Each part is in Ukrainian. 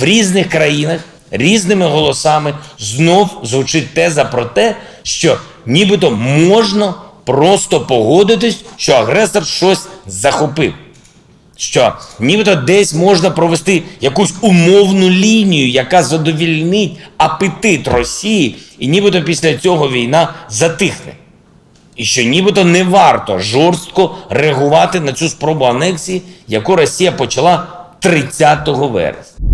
в різних країнах різними голосами знов звучить теза про те, що нібито можна просто погодитись, що агресор щось захопив. Що нібито десь можна провести якусь умовну лінію, яка задовільнить апетит Росії, і нібито після цього війна затихне. І що нібито не варто жорстко реагувати на цю спробу анексії, яку Росія почала 30 вересня.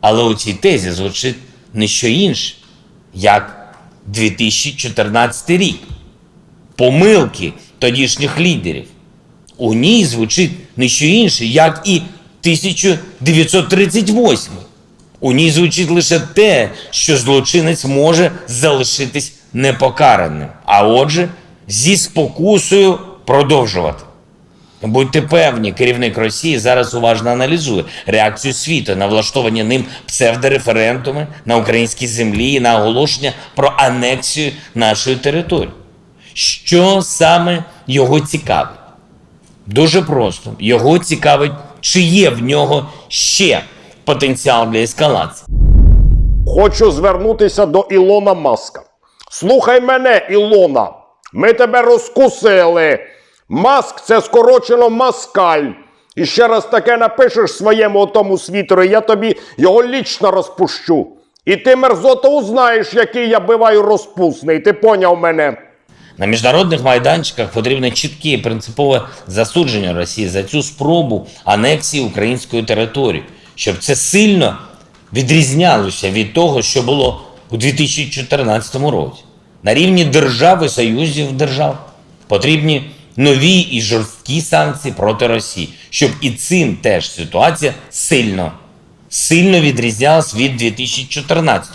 Але у цій тезі звучить не що інше, як 2014 рік. Помилки тодішніх лідерів. У ній звучить не що інше, як і 1938. У ній звучить лише те, що злочинець може залишитись непокараним, а отже, зі спокусою продовжувати. Будьте певні, керівник Росії зараз уважно аналізує реакцію світу на влаштовані ним псевдореферендуми на українській землі і на оголошення про анексію нашої території. Що саме його цікавить? Дуже просто. Його цікавить, чи є в нього ще потенціал для ескалації. Хочу звернутися до Ілона Маска. Слухай мене, Ілона. Ми тебе розкусили. Маск це скорочено маскаль. І ще раз таке напишеш своєму тому світеру, я тобі його лічно розпущу. І ти мерзота узнаєш, який я биваю розпусний. Ти поняв мене? На міжнародних майданчиках потрібне чітке і принципове засудження Росії за цю спробу анексії української території, щоб це сильно відрізнялося від того, що було у 2014 році. На рівні держав і союзів держав потрібні нові і жорсткі санкції проти Росії, щоб і цим теж ситуація сильно, сильно відрізнялась від 2014.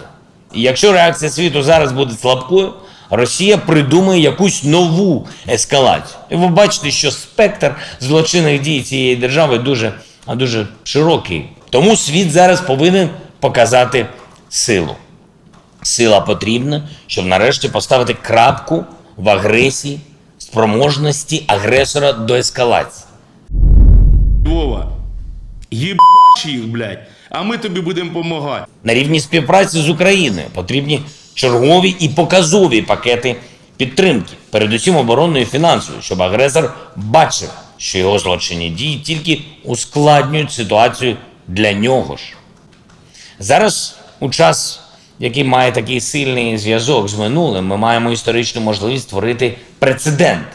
І якщо реакція світу зараз буде слабкою, Росія придумає якусь нову ескалацію. І ви бачите, що спектр злочинних дій цієї держави дуже, дуже широкий. Тому світ зараз повинен показати силу. Сила потрібна, щоб нарешті поставити крапку в агресії, спроможності агресора до ескалації. Вова, їбаш їх, блядь, а ми тобі будемо допомагати. На рівні співпраці з Україною потрібні чергові і показові пакети підтримки, передусім оборонної і фінансової, щоб агресор бачив, що його злочинні дії тільки ускладнюють ситуацію для нього ж. Зараз, у час, який має такий сильний зв'язок з минулим, ми маємо історичну можливість створити прецедент,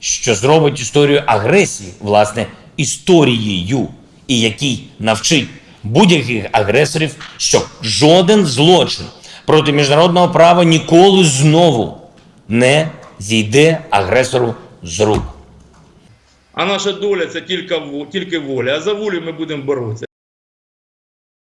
що зробить історію агресії, власне, історією, і який навчить будь-яких агресорів, що жоден злочин проти міжнародного права ніколи знову не зійде агресору з рук. А наша доля це тільки, тільки воля, а за волю ми будемо боротися.